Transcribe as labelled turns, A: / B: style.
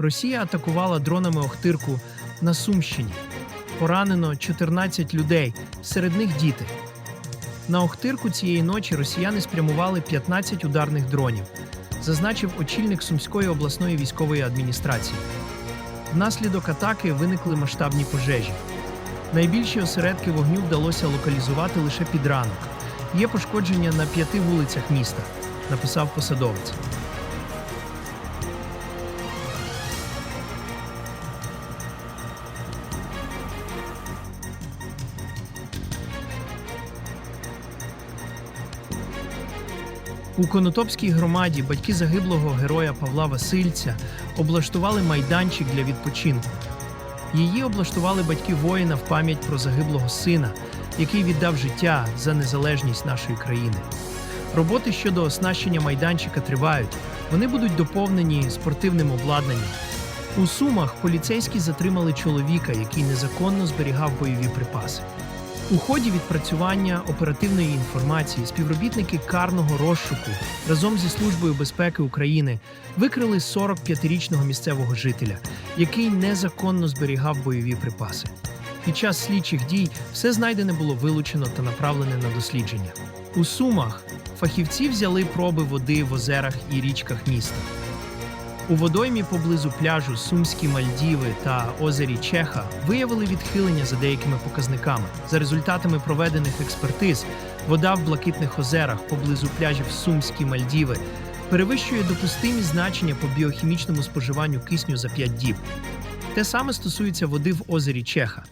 A: Росія атакувала дронами Охтирку на Сумщині. Поранено 14 людей, серед них діти. На Охтирку цієї ночі росіяни спрямували 15 ударних дронів, зазначив очільник Сумської обласної військової адміністрації. Внаслідок атаки виникли масштабні пожежі. Найбільші осередки вогню вдалося локалізувати лише під ранок. Є пошкодження на п'яти вулицях міста, написав посадовець. У Конотопській громаді батьки загиблого героя Павла Васильця облаштували майданчик для відпочинку. Її облаштували батьки воїна в пам'ять про загиблого сина, який віддав життя за незалежність нашої країни. Роботи щодо оснащення майданчика тривають. Вони будуть доповнені спортивним обладнанням. У Сумах поліцейські затримали чоловіка, який незаконно зберігав бойові припаси. У ході відпрацювання оперативної інформації співробітники карного розшуку разом зі Службою безпеки України викрили 45-річного місцевого жителя, який незаконно зберігав бойові припаси. Під час слідчих дій все знайдене було вилучено та направлене на дослідження. У Сумах фахівці взяли проби води в озерах і річках міста. У водоймі поблизу пляжу Сумські Мальдіви та озері Чеха виявили відхилення за деякими показниками. За результатами проведених експертиз, вода в блакитних озерах поблизу пляжів Сумські Мальдіви перевищує допустимі значення по біохімічному споживанню кисню за 5 діб. Те саме стосується води в озері Чеха.